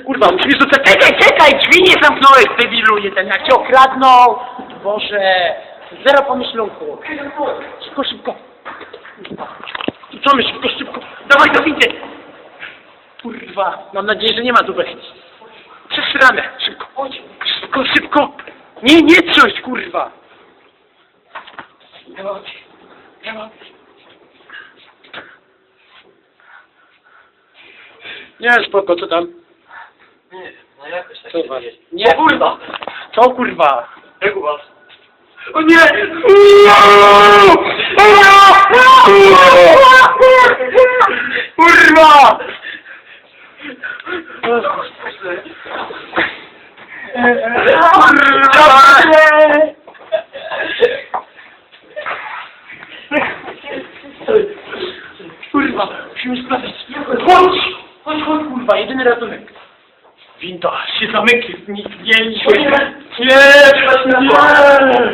Kurwa, musisz do Czekaj, czekaj, drzwi nie zamknąłeś, debilu jeden, jak cię okradną! Boże, zero pomyślunku. Szybko, szybko. Rzucamy szybko, szybko. Dawaj do windy. Kurwa, mam nadzieję, że nie ma wejść. Przesrane, szybko, chodź. Szybko, szybko. Nie, nie trząść, kurwa. Nie, spoko, co tam? Co was? Nie, kurwa. Co kurwa? Jak u was? O nie! Kurwa! Kurwa, musimy sprawdzić. Chodź! Chodź, chodź, kurwa, jedyny ratunek. Winda się zamyknie, nic nie, nie, nie, nie.